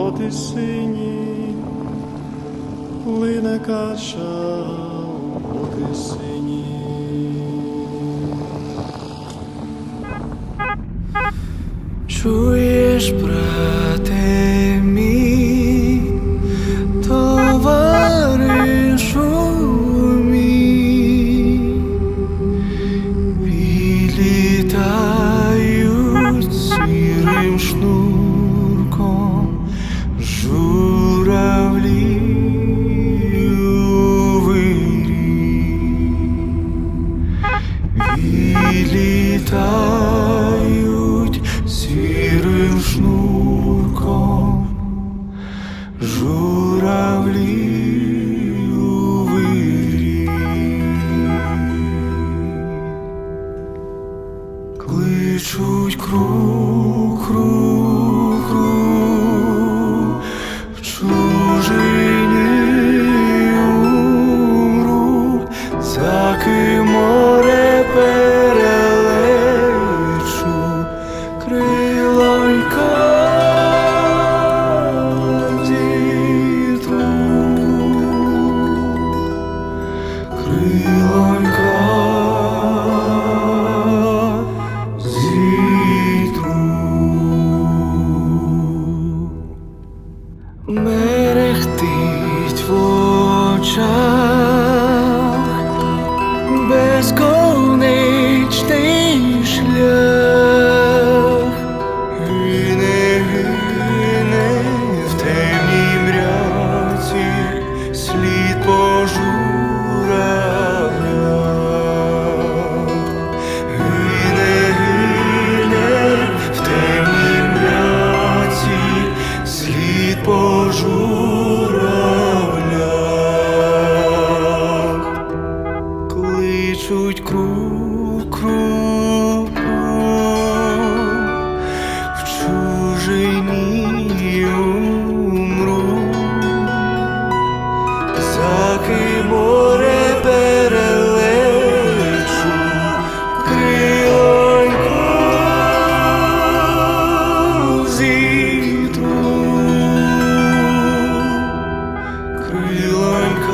по тисині, плине кача по тисині. Чуєш, брате мій, товаришу мій, вилітають сірим шнурком Вилітають сірим шнурком журавлі у вирі. years go. Lord